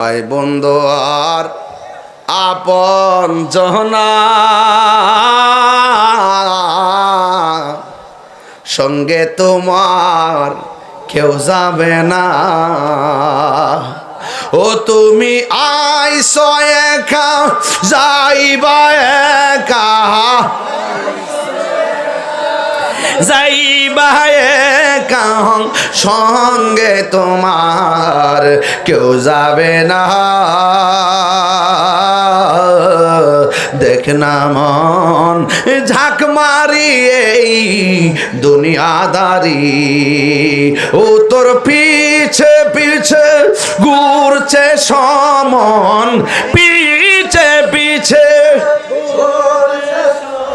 ভাই বন্ধু, আর আপন জনা সঙ্গে তোমার কেউ যাবে না। ও তুমি আইস একা, যাইবা একা। যাইবা একা সঙ্গে তোমার, কেউ যাবে না। দেখ না মন, ঝাঁক মারি এই দুনিয়াদারি। ও তোর পিছে পিছে ঘুরছে সমন, পিছে পিছে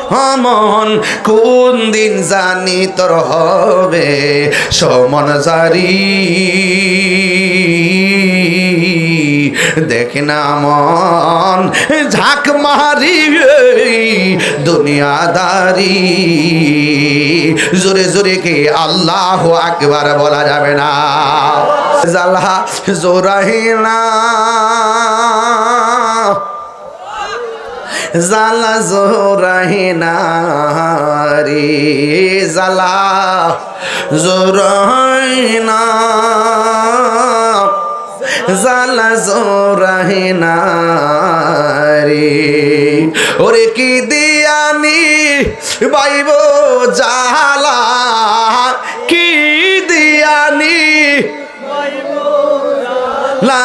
আমন কোন দিন জানি তোর হবে সমন জারি। দেখ না মন, ঝাঁক মারি দুনিয়াদারি। জোরে জোরে কে আল্লাহ আকবার বলা যাবে না। জাল্লাহ জোরাহিনা জালা জোরাহিনা রে জালা জোরাহিনা জালা জোরাহিনা রে ওরে কি দিয়ানি বাইব জালা কি দিয়ানি? লা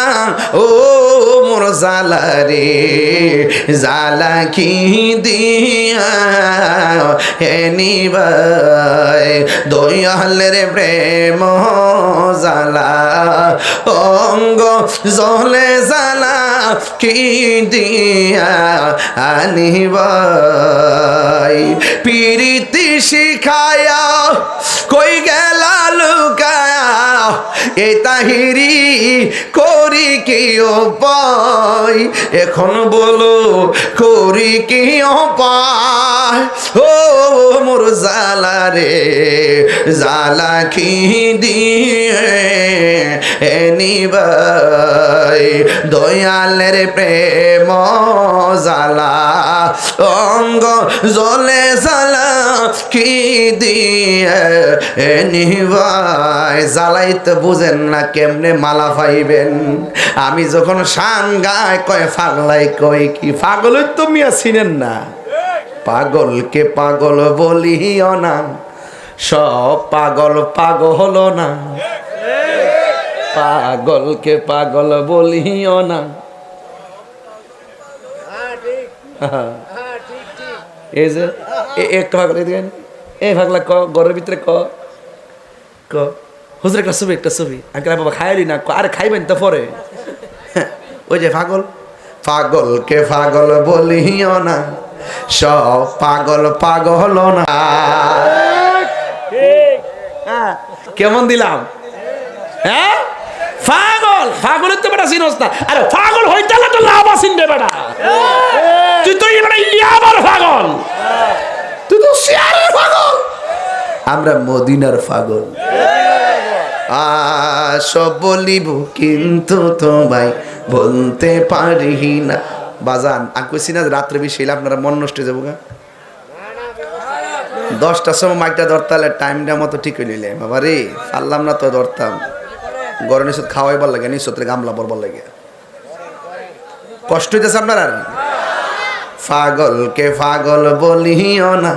ও জালা রে জালা কি দিয়া? এনিবাই দয়ালের প্রেম জালা অঙ্গ জলে জালা কি দিয়া? আনিবাই পিরিতি শিখায়া কই লুকায়া এ তাহিরি করি কি উপায়? এখন বলো, করি কি উপায়? ও মোর জালা রে জালা কি দিয়ে এনিবাই দয়ালের প্রেম জালা অঙ্গ জলে জালা কি দিয়ে এনিবাই জ্বালাইতে বুঝেন না কেমনে মালা পাইবেন? আমি যখন শান গায় কয় ফাগলাই কয় কি? পাগল তো মিয়া চিনেন না। পাগলকে পাগল বলিও না। সব পাগল পাগল না। পাগলকে পাগল বলিও না। এই যে একটা ভাগল এদিকে এ ভাগলা ক, ঘরের ভিতরে ক। ক। হুজুর একটা ছবি একটা ছবি। আঙ্কেল বাবা খাইলি না আরে খাইবেন তো পরে? ওই যে পাগল? পাগলকে পাগল বলিও না সব পাগল পাগল না। হ্যাঁ, কেমন দিলাম? হ্যাঁ? পাগল পাগলের তো বেটা চিনস না। আরে পাগল হইতে তো লাভ আসিন রে বেটা। তুই তো এবারে ইয়াবার পাগল। তুই তো শিয়ারের পাগল। আমরা মদিনার পাগল। সব বলিব, কিন্তু তোমায় বলতে পারি না। বাজান, আমি কইছি না রাত্রে বেশি আপনারা মন নষ্ট যাব গা। দশটার সময় মাইকটা ধরতালে টাইমটা মতো ঠিক হয়ে নিলে বাবা রে, পারলাম না তো ধরতাম। গরম নিষেধ খাওয়াইবার লাগে নিশ্চয় গামলা পরবার লাগে। কষ্ট হইতেছে আপনার আর? পাগলকে পাগল বলিও না।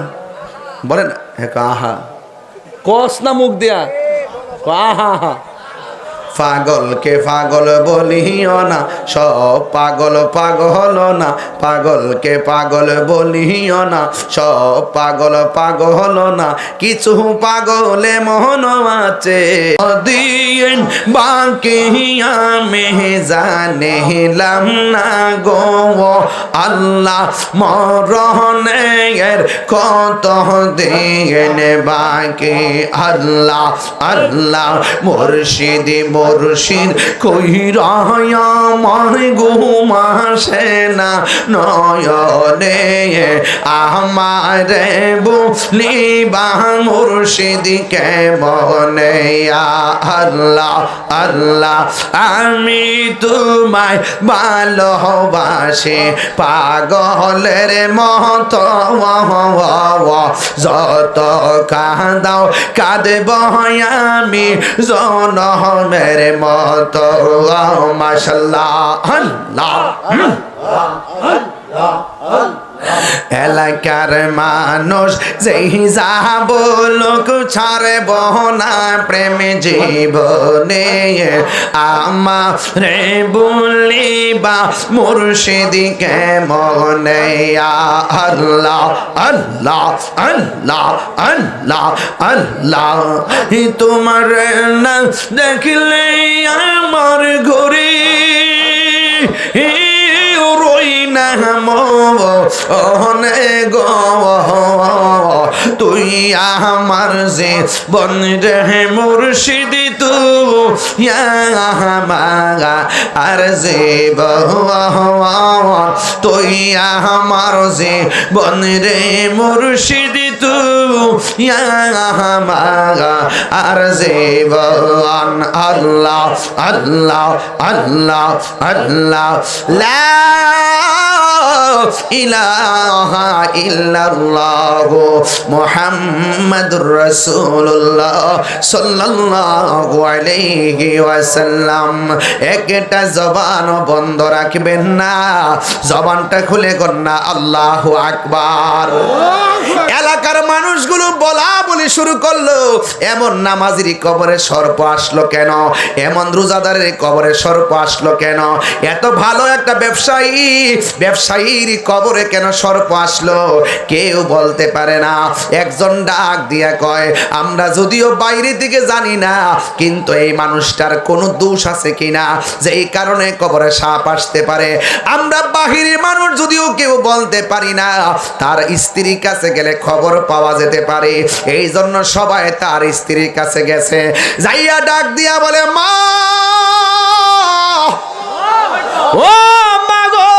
বলে না? হ্যাঁ আহা। কস না মুখ দিয়া ক আহা আহা পাগলকে পাগল বলিও না, সব পাগল পাগল না, পাগলকে পাগল বলিও না, সব পাগল পাগল না, কিছু পাগলে মন আছে। বাকি না গো আল্লাহ মরণের কত আল্লাহ আল্লাহ মুর্শিদি মুর্শিদ কইরায়া আমার ঘুমাসে না, নয়নে আমার বলিবা মুর্শিদ কেমনে? আল্লাহ আল্লাহ, আমি তোমায় ভালোবাসি, পাগলের মত যত কাঁদাও কাঁদব, আমি জনমের মত। মাসাল্লাহ আল্লাহ। এলাকার মানুষ যেই যা বলুক ছাড়ে বহনা প্রেম জীবনে আমারে বলিবা মুর্শিদিকে মনে আল্লাহ আল্লাহ আল্লাহ আল্লাহ আল্লাহ। তোমার না দেখলে আমার ঘরে রই না মনে গো, তুই আমার যে বন রে মুর্শিদি, তু মাগা আর যে তুই আমার যে বন রে মুর্শিদি, তু মাগা আর যে বন। আল্লাহ আল্লাহ আল্লাহ আল্লাহ, লা ইলাহা ইল্লাল্লাহ মুহাম্মাদুর রাসূলুল্লাহ সাল্লাল্লাহু আলাইহি ওয়াসাল্লাম। একটা জবান বন্ধ রাখবেন না। জবানটা খুলে কন্যা আল্লাহু আকবার। এলাকার মানুষগুলো বলা বলে শুরু করল, এমন নামাজির কবরে সর্প আসলো কেন? এমন রোজাদারের কবরে সর্প আসলো কেন? এত ভালো একটা ব্যবসায়ী, ব্যবসায়ীর কবরে কেন সর্প আসলো? কেউ বলতে পারে না। একজন ডাক দিয়া কয়, আমরা যদিও বাইরে থেকে জানি না, কিন্তু এই মানুষটার কোনো দোষ আছে কিনা? যেই কারণে কবরে সাপ আসতে পারে। আমরা বাহিরের মানুষ যদিও কেউ বলতে পারি না, তার স্ত্রীর কাছে গেলে খবর পাওয়া যেতে পারে। এই জন্য সবাই তার স্ত্রীর কাছে গেছে। যাইয়া ডাক দিয়া বলে, মা! ও মা গো!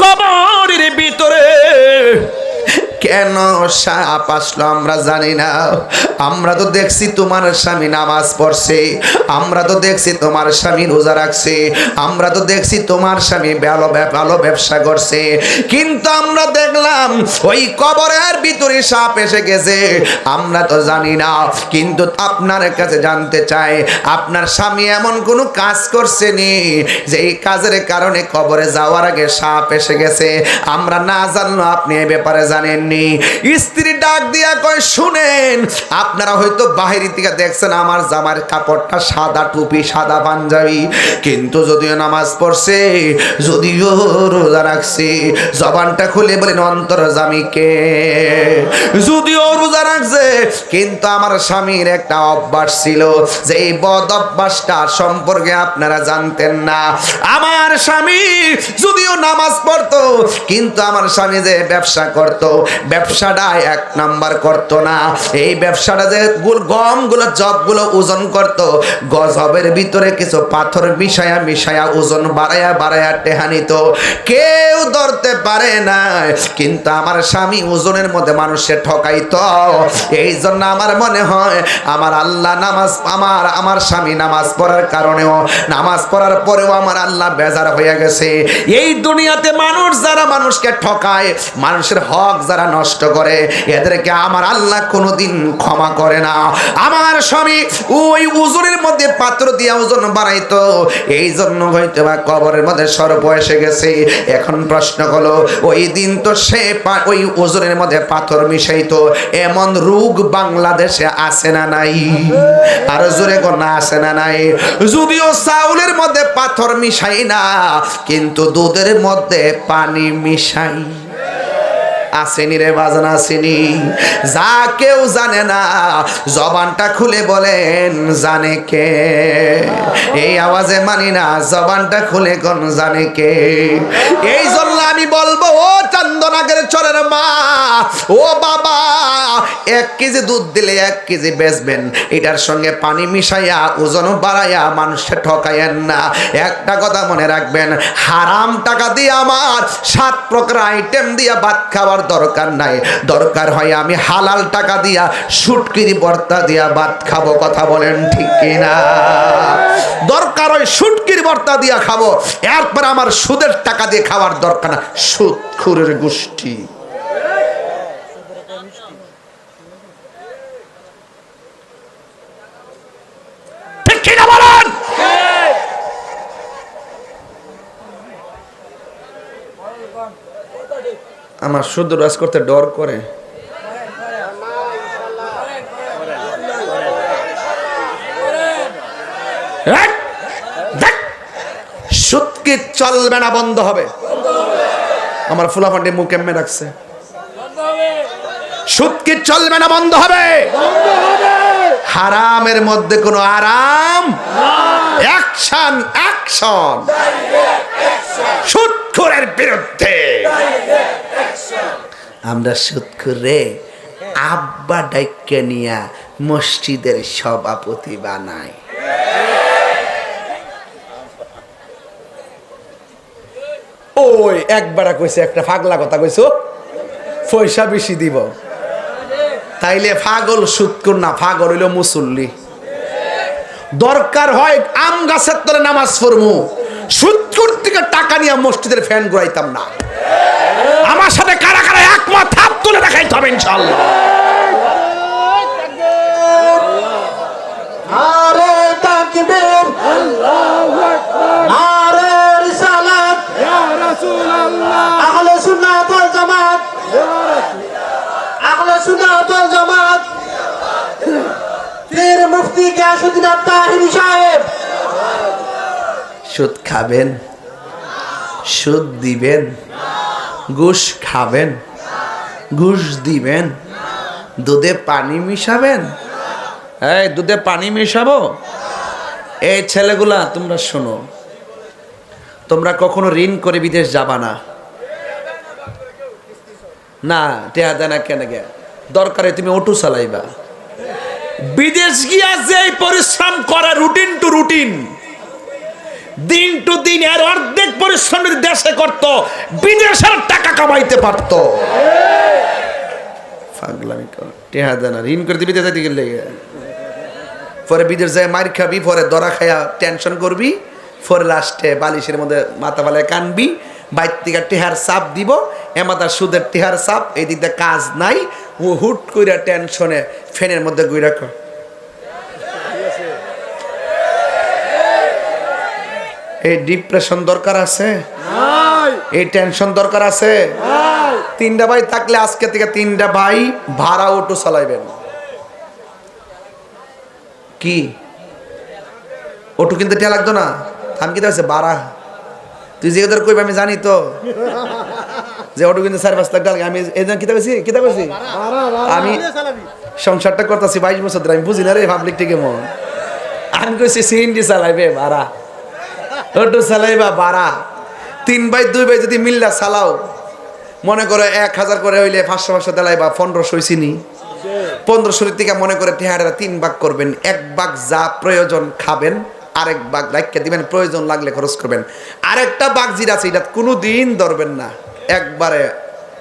কবরের ভিতরে কেন সাপ আসলো আমরা জানি না। আমরা তো দেখছি তোমার স্বামী নামাজ পড়ছে, আমরা তো দেখছি তোমার স্বামী রোজা রাখছে, আমরা তো দেখছি তোমার স্বামী ভালো ভালো ব্যবসা করছে। কিন্তু আমরা দেখলাম ওই কবরের ভিতরে সাপ এসে গেছে। আমরা তো জানি না, কিন্তু আপনার কাছে জানতে চাই, আপনার স্বামী এমন কোনো কাজ করছে নি যে এই কাজের কারণে কবরে যাওয়ার আগে সাপ এসে গেছে। আমরা না জানলো আপনি এই ব্যাপারে জানেননি। স্ত্রী ডাক দিয়া কয়, শুনেন আপনারা হয়তো বাহির থেকে দেখছেন, আমার জামার কাপড়টা সাদা টুপি, সাদা পাঞ্জাবি। কিন্তু যদিও নামাজ পড়ছে, যদিও রোজা রাখছে, জবানটা খুলে বলেন, অন্তর জামিকে যদিও রোজা রাখছে, কিন্তু আমার স্বামীর একটা অভ্যাস ছিল যে এই বদ অভ্যাসটা সম্পর্কে আপনারা জানতেন না। আমার স্বামী যদিও নামাজ পড়তো, কিন্তু আমার স্বামী যে ব্যবসা করত ব্যবসাটা এক নাম্বার করতো না। এই ব্যবসাটা যে গুল- গমগুলো জবগুলো ওজন করত, গজবের ভিতরে কিছু পাথর মিশায়া মিশায়া ওজন বাড়ায়া বাড়ায়া টেহা নিত। কেউ ধরতে পারে না কিন্তু আমার স্বামী ওজনের মধ্যে মানুষের ঠকাইতো। এই জন্য আমার মনে হয়, আমার আল্লাহ নামাজ, আমার আমার স্বামী নামাজ পড়ার কারণেও, নামাজ পড়ার পরেও আমার আল্লাহ বেজার হয়ে গেছে। এই দুনিয়াতে মানুষ যারা মানুষকে ঠকায়, মানুষের হক যারা নষ্ট করে, এদেরকে আমার আল্লাহ কোনোদিন ক্ষমা করে না। আমার স্বামী ওই ওজনের মধ্যে পাত্র দিয়ে ওজন বাড়াইতো। এই জন্য হয়তো বা কবরের মধ্যে সর্প এসে গেছে। এখন প্রশ্ন হলো ওই দিন তো সে ওই ওজনের মধ্যে পাথর মিশাইতো। এমন রোগ বাংলাদেশে আসে না নাই? আর জোরে কোনা আসে না নাই? যদিও চাউলের মধ্যে পাথর মিশাই না, কিন্তু দুধের মধ্যে পানি মিশাই। আসেনি রে বাজান, আসেনি। যা কেউ জানে না, জবানটা খুলে বলেন, জানে কে? এই আওয়াজে মানি না, জবানটা খুলে কোন জানে কে? এই জন্য আমি বলব, ও চন্দনাগের চরের মা, ও বাবা, এক কেজি দুধ দিলে এক কেজি বেচবেন। এটার সঙ্গে পানি মিশাইয়া, ওজন বাড়াইয়া মানুষকে ঠকাইয়েন না। একটা কথা মনে রাখবেন, হারাম টাকা দিয়ে আমার সাত প্রকার আইটেম দিয়ে ভাত খাওয়ার দরকার নাই। দরকার হয় আমি হালাল টাকা দিয়া সুটকিরি বর্তা দিয়া ভাত খাব, কথা বলেন ঠিক কিনা? দরকার হয় সুটকির বর্তা দিয়া খাব। এরপর আমার সুদের টাকা দিয়ে খাওয়ার দরকার না সুদ খুরের গোষ্ঠী। আমার শুদ্ধ রাজ করতে ডর করে। এই, দেখ, চলবে না বন্ধ হবে। আমার ফুলাফান্ডি মুখ এমনি রাখছে? সুদকে চলবে না বন্ধ হবে। হারামের মধ্যে কোনো আরাম? অ্যাকশন অ্যাকশন সুদখোরের বিরুদ্ধে। আমরা সুদখোর রে আব্বা ডাইকে নিয়া মসজিদের সভাপতি বানাই। ওই একবারা কইছে, একটা ফাগলা কথা কইছো? পয়সা বেশি দিব। তাইলে ফাগল সুৎকুর না, ফাগল হইল মুসল্লি। দরকার হয় আম গাছের তলে নামাজ পড়মু। সুৎকুর থেকে টাকা নিয়ে মসজিদের ফ্যান ঘুরাইতাম না। আমার সাথে কারা কারা একমত হাত তুলে দেখাইতে হবে ইনশাল্লাহ নারে তাকবীর নারে রিসালাত। আহলে সুন্নাত ওয়াল জামাত আহলে সুন্নাত ওয়াল জামাত। পীর মুফতি গিয়াসউদ্দিন তাহিরি সাহেব। সুদ খাবেন সুদ দিবেন। ঘুষ খাবেন? ঘুষ দিবেন? দুধে পানি মিশাবেন? এই, দুধে পানি মিশাবো? এই ছেলেগুলা, তোমরা শোনো। তোমরা কখনো ঋণ করে বিদেশ যাবা না। না টেহা দেনা কেন গে? দরকারে তুমি অটো চালাইবা। বিদেশ গিয়া যে পরিশ্রম করে, রুটিন টু রুটিন দিন টু দিন এর অর্ধেক পরিশ্রম দেশে করত, বিদেশের টাকা কামাইতে পারত। করে পরে বিদেশ যায় মার খাবি, পরে দরা খায়া টেনশন করবি, পরে লাস্টে বালিশের মধ্যে মাথা ফালায় কানবি, বাইর থেকে টেহার চাপ দিব এমাদার সুদের টেহার চাপ এই দিয়ে কাজ নাই ও হুট কইরা টেনশনে ফ্যানের মধ্যে গুই রাখো এই ডিপ্রেশন দরকার আছে? এই টেনশন দরকার আছে? তিনটা ভাই থাকলে আজকে থেকে তিনটা ভাই ভাড়া অটো চালাইবেন। কি? অটো কিনতে টিয়া লাগতো না? আমি কি আছে বাড়া তুই যে কইবি আমি জানি তো। যে অটো কিনতে চার পাঁচ লাখ টাকা আমি এই জন্য কিতা কইছি কিতা কইছি? আমি সংসারটা করতেছি বাইশ বছর ধরে আমি বুঝি না রে পাবলিক থেকে মন। আমি কইছি সিএনজি চালাইবে ভাড়া। অটো চালাইবা বাড়া। তিন বাই দুই বাই যদি মিল্লা চালাও। মনে করে এক হাজার করে হইলে পাঁচশো পাঁচশো দেলাইবা, পনেরোশো চিনি পনেরোশোর থেকে মনে করে টেহারা তিন ভাগ করবেন। এক ভাগ যা প্রয়োজন খাবেন, আরেক ভাগ রাখতে দিবেন। প্রয়োজন লাগলে খরচ করবেন। আরেকটা বাঘ যেটা আছে, এটা কোনো দিন ধরবেন না। একবারে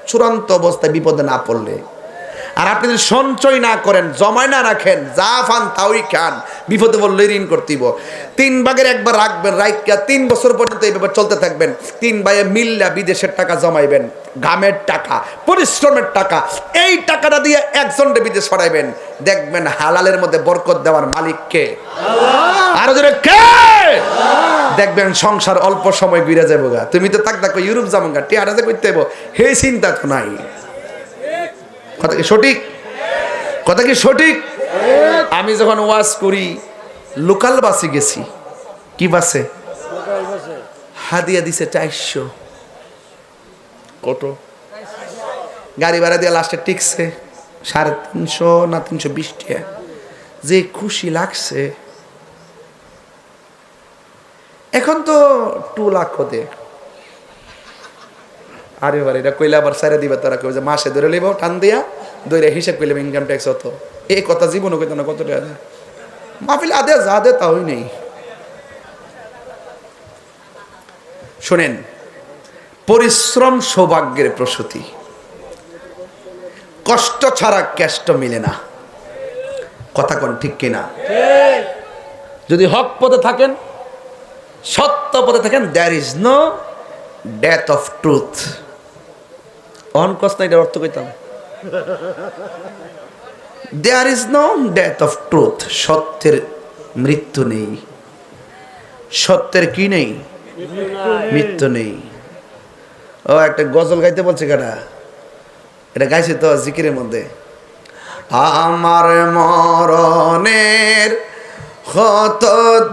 চূড়ান্ত অবস্থায় বিপদে না পড়লে। আর আপনি যদি সঞ্চয় না করেন জমায় না রাখেন যা ফান তাওই খান বিপদে বললে ঋণ করতেইব তিন ভাগের একবার রাখবেন রাইকা তিন বছর পর্যন্ত এই ব্যাপার চলতে থাকবেন। তিন ভাইয়ে মিল্লা বিদেশের টাকা জমাইবেন গামের টাকা পরিশ্রমের টাকা এই টাকাটা দিয়ে একজনকে বিদেশ পাঠাইবেন। দেখবেন হালালের মধ্যে বরকত দেওয়ার মালিককে আরও জোরে কে? দেখবেন সংসার অল্প সময় ঘুরে যাব গা তুমি তো তাক দেখো ইউরোপ যাব গা টিয়ারা যে করতে হে চিন্তা তো নাই। কথা কি সঠিক? কথা কি সঠিক? আমি যখন ওয়াজ করি, লোকাল বাসে গেছি। কি বাসে? হাদিয়া দিছে চারশো। কত? গাড়ি ভাড়া দিয়ে লাস্টে টিকছে সাড়ে তিনশো না তিনশো বিশ টাকা। যে খুশি লাগছে। এখন তো টু লাখ হতে আরে বারে, এটা কইলে আবার সাইরে দিবা তারা কই যে মাসে ধরে লইব, টান দিয়া দইরে হিসাব কইলে ইনকাম ট্যাক্স হতো। এই কথা জীবনও কইতো না কত টাকা। মাহফিল আদে যা দে তাই নেই। শোনেন, পরিশ্রম সৌভাগ্যের প্রসূতি। কষ্ট ছাড়া কেষ্ট মিলে না। কথা কোন ঠিক কিনা? যদি হক পথে থাকেন, সত্য পথে থাকেন there is no death of truth on কষ্ট না, এটার অর্থ কইতাম। There is no death of truth সত্যের মৃত্যু নেই। সত্যের কি নেই? মৃত্যু নেই। ও, একটা গজল গাইতে বলছে কারা এটা গাইছে তো জিকিরের মধ্যে। আমার মরণের কত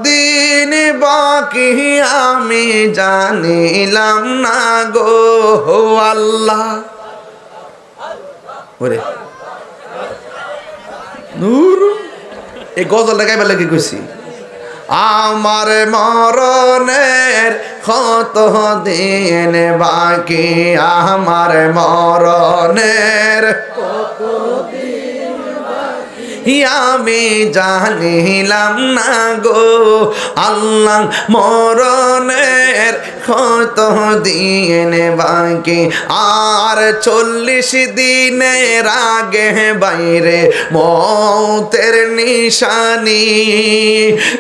দিন বাকি আমি জানিলাম না গো আল্লাহ। ওরে। নূর। এই গজলটা গাইবার লাগে কইছি। আমার মরণের কত দিন বাকি আমার মরণের? আমি জানিলাম না গো। আল্লাহ মরণের কত দিন বাকি। আর চল্লিশ দিনের আগে বাইরে মতের নিশানি।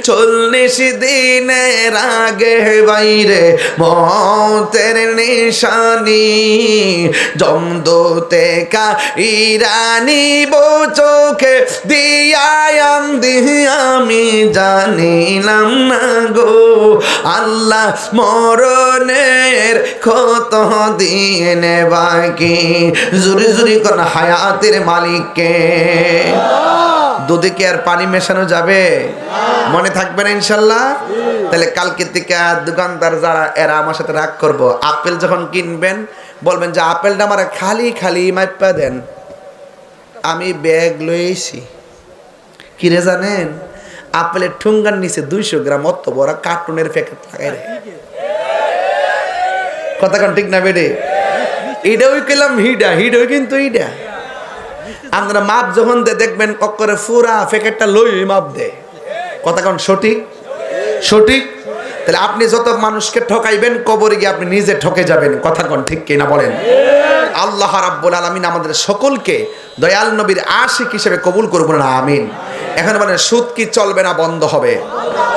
চল্লিশ দিনের আগে বাইরে মতের নিশানি। জমদোতে কা ইরানি বো চোখে দিয়ায়াম দিহি আমি জানিলাম না গো। আল্লাহ মরণের কত দিন বাকি। জুরি জুরি কোন হায়াতের মালিককে। দুধে কি আর পানি মেশানো যাবে? মনে থাকবে না ইনশাল্লাহ? তাহলে কালকে থেকে দোকানদার যারা, এরা আমার সাথে রাগ করব। আপেল যখন কিনবেন, বলবেন যে, আপেলটা আমার খালি খালি মাইপা দেন। আমি ব্যাগ লয়েছি কিরে জানেন? আপেলের ঠুঙ্গার নিচে দুইশো গ্রাম অত বড় কার্টুনের প্যাকেট লাগাই রে। কথা কোন ঠিক না বেডে? এটাও কেলাম হিডা, হিডও কিন্তু ইডা আমরা মাপ যখন দে, দেখবেন অক্ষরে ফুরা প্যাকেটটা লই মাপ দে। কথা কন সঠিক? সঠিক? তাহলে আপনি যত মানুষকে ঠকাইবেন, কবরে গিয়ে আপনি নিজে ঠকে যাবেন। কথা কোন ঠিক কিনা বলেন? আল্লাহ রাব্বুল আলামিন আমাদের সকলকে দয়াল নবীর আশিক হিসেবে কবুল করব না আমিন। এখন মানে সুদ কি চলবে না বন্ধ হবে?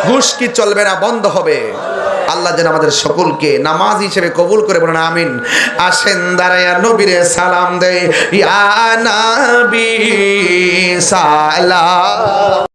ঘুষ কি চলবে না বন্ধ হবে? আল্লাহ যেন আমাদের সকলকে নামাজ হিসেবে কবুল করে বলেন, আমিন। আসেন দাঁড়াইয়া নবীরে সালাম দেয়, ইয়া নবী, সালাম।